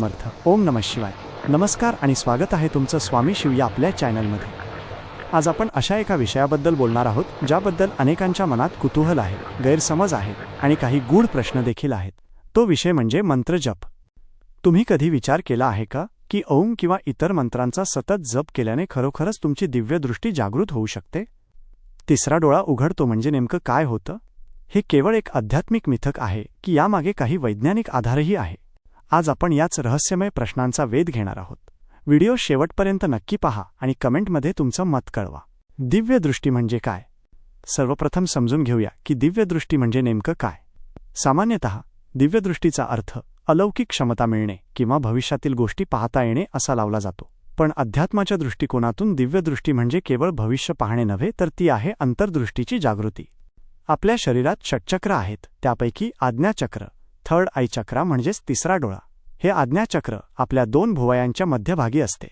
समर्थ ओम नमः शिवाय. नमस्कार आणि स्वागत आहे तुमचं स्वामी शिव या आपल्या चॅनलमध्ये. आज आपण अशा एका विषयाबद्दल बोलणार आहोत ज्याबद्दल अनेकांच्या मनात कुतूहल आहे गैरसमज आहे आणि काही गूढ प्रश्न देखील आहेत. तो विषय म्हणजे मंत्रजप तुम्ही कधी विचार केला आहे का की ओम किंवा इतर मंत्रांचा सतत जप केल्याने खरोखरच तुमची दिव्यदृष्टी जागृत होऊ शकते? तिसरा डोळा उघडतो म्हणजे नेमकं काय होतं? हे केवळ एक आध्यात्मिक मिथक आहे की यामागे काही वैज्ञानिक आधारही आहे. आज आपण याच रहस्यमय प्रश्नांचा वेध घेणार आहोत. व्हिडिओ शेवटपर्यंत नक्की पहा आणि कमेंटमध्ये तुमचं मत कळवा. दिव्यदृष्टी म्हणजे काय? सर्वप्रथम समजून घेऊया की दिव्यदृष्टी म्हणजे नेमकं काय. सामान्यतः दिव्यदृष्टीचा अर्थ अलौकिक क्षमता मिळणे किंवा भविष्यातील गोष्टी पाहता येणे असा लावला जातो. पण अध्यात्माच्या दृष्टिकोनातून दिव्यदृष्टी म्हणजे केवळ भविष्य पाहणे नव्हे तर ती आहे अंतर्दृष्टीची जागृती. आपल्या शरीरात षटचक्र आहेत त्यापैकी आज्ञाचक्र. थर्ड आय चक्रा म्हणजेच तिसरा डोळा. हे आज्ञाचक्र आपल्या दोन भुवयांच्या मध्यभागी असते.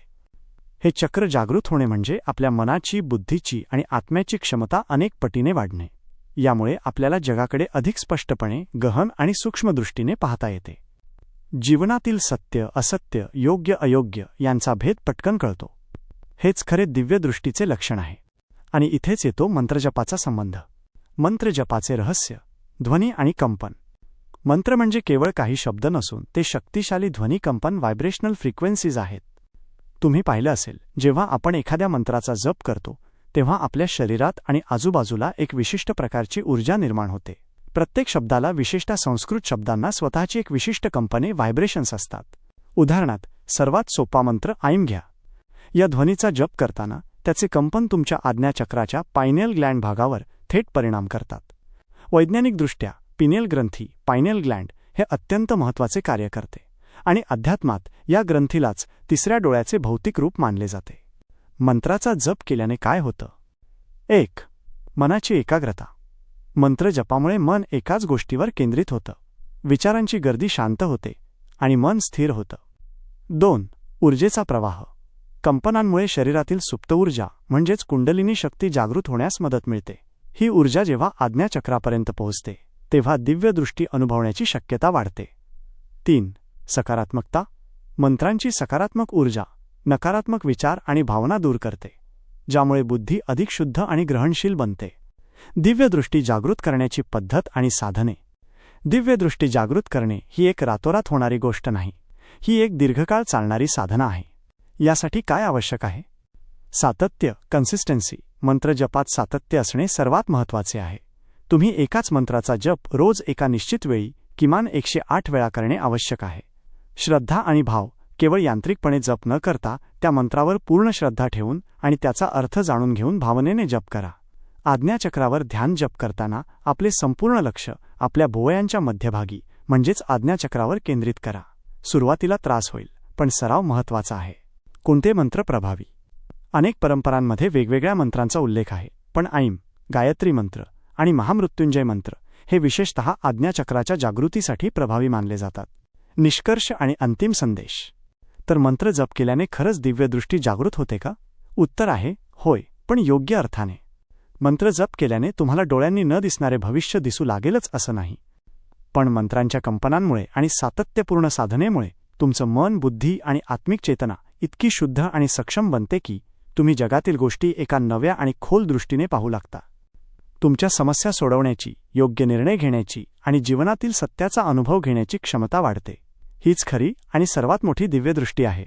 हे चक्र जागृत होणे म्हणजे आपल्या मनाची बुद्धीची आणि आत्म्याची क्षमता अनेक पटीने वाढणे. यामुळे आपल्याला जगाकडे अधिक स्पष्टपणे गहन आणि सूक्ष्मदृष्टीने पाहता येते. जीवनातील सत्य असत्य योग्य अयोग्य यांचा भेद पटकन कळतो. हेच खरे दिव्यदृष्टीचे लक्षण आहे. आणि इथेच येतो मंत्रजपाचा संबंध. मंत्रजपाचे रहस्य ध्वनी आणि कंपन. मंत्र म्हणजे केवळ काही शब्द नसून ते शक्तिशाली ध्वनी कंपन व्हायब्रेशनल फ्रिक्वेन्सीज आहेत. तुम्ही पाहिलं असेल जेव्हा आपण एखाद्या मंत्राचा जप करतो तेव्हा आपल्या शरीरात आणि आजूबाजूला एक विशिष्ट प्रकारची ऊर्जा निर्माण होते. प्रत्येक शब्दाला विशिष्ट संस्कृत शब्दांना स्वतःची एक विशिष्ट कंपने व्हायब्रेशन्स असतात. उदाहरणार्थ सर्वात सोपा मंत्र आईम घ्या. या ध्वनीचा जप करताना त्याचे कंपन तुमच्या आज्ञाचक्राच्या पायनेल ग्लँड भागावर थेट परिणाम करतात. वैज्ञानिकदृष्ट्या पिनेल ग्रंथी पायनेल ग्लँड हे अत्यंत महत्त्वाचे कार्य करते आणि अध्यात्मात या ग्रंथीलाच तिसऱ्या डोळ्याचे भौतिक रूप मानले जाते. मंत्राचा जप केल्याने काय होतं? एक मनाची एकाग्रता. मंत्र जपामुळे मन एकाच गोष्टीवर केंद्रित होतं. विचारांची गर्दी शांत होते आणि मन स्थिर होतं. दोन ऊर्जेचा प्रवाह. कंपनांमुळे शरीरातील सुप्त ऊर्जा म्हणजेच कुंडलिनी शक्ती जागृत होण्यास मदत मिळते. ही ऊर्जा जेव्हा आज्ञाचक्रापर्यंत पोहोचते तेव्हा दिव्यदृष्टी अनुभवण्याची शक्यता वाढते. तीन सकारात्मकता. मंत्रांची सकारात्मक ऊर्जा नकारात्मक विचार आणि भावना दूर करते ज्यामुळे बुद्धी अधिक शुद्ध आणि ग्रहणशील बनते. दिव्यदृष्टी जागृत करण्याची पद्धत आणि साधने. दिव्यदृष्टी जागृत करणे ही एक रातोरात होणारी गोष्ट नाही ही एक दीर्घकाळ चालणारी साधना आहे. यासाठी काय आवश्यक आहे? सातत्य कन्सिस्टन्सी मंत्रजपात सातत्य असणे सर्वात महत्त्वाचे आहे. तुम्ही एकाच मंत्राचा जप रोज एका निश्चित वेळी किमान एकशे आठ वेळा करणे आवश्यक आहे. श्रद्धा आणि भाव केवळ यांत्रिकपणे जप न करता त्या मंत्रावर पूर्ण श्रद्धा ठेवून आणि त्याचा अर्थ जाणून घेऊन भावनेने जप करा. आज्ञाचक्रावर ध्यान जप करताना आपले संपूर्ण लक्ष आपल्या भोवयांच्या मध्यभागी म्हणजेच आज्ञाचक्रावर केंद्रित करा. सुरुवातीला त्रास होईल पण सराव महत्त्वाचा आहे. कोणते मंत्र प्रभावी? अनेक परंपरांमध्ये वेगवेगळ्या मंत्रांचा उल्लेख आहे पण ऐम गायत्री मंत्र आणि महामृत्युंजय मंत्र हे विशेषतः आज्ञाचक्राच्या जागृतीसाठी प्रभावी मानले जातात. निष्कर्ष आणि अंतिम संदेश. तर मंत्र जप केल्याने खरंच दिव्यदृष्टी जागृत होते का? उत्तर आहे होय पण योग्य अर्थाने. मंत्र जप केल्याने तुम्हाला डोळ्यांनी न दिसणारे भविष्य दिसू लागेलच असं नाही. पण मंत्रांच्या कंपनांमुळे आणि सातत्यपूर्ण साधनेमुळे तुमचं मन बुद्धी आणि आत्मिक चेतना इतकी शुद्ध आणि सक्षम बनते की तुम्ही जगातील गोष्टी एका नव्या आणि खोल दृष्टीने पाहू लागता. तुमच्या समस्या सोडवण्याची योग्य निर्णय घेण्याची आणि जीवनातील सत्याचा अनुभव घेण्याची क्षमता वाढते. हीच खरी आणि सर्वात मोठी दिव्यदृष्टी आहे.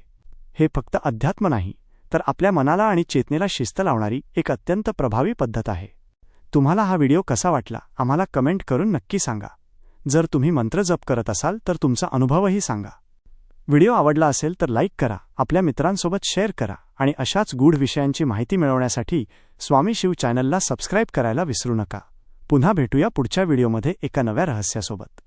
हे फक्त अध्यात्म नाही तर आपल्या मनाला आणि चेतनेला शिस्त लावणारी एक अत्यंत प्रभावी पद्धत आहे. तुम्हाला हा व्हिडिओ कसा वाटला आम्हाला कमेंट करून नक्की सांगा. जर तुम्ही मंत्र जप करत असाल तर तुमचा अनुभवही सांगा. व्हिडिओ आवडला असेल तर लाईक करा आपल्या मित्रांसोबत शेअर करा आणि अशाच गूढ विषयांची माहिती मिळवण्यासाठी स्वामी शिव चॅनलला सबस्क्राईब करायला विसरू नका. पुन्हा भेटूया पुढच्या व्हिडिओमध्ये एका नव्या रहस्यासोबत.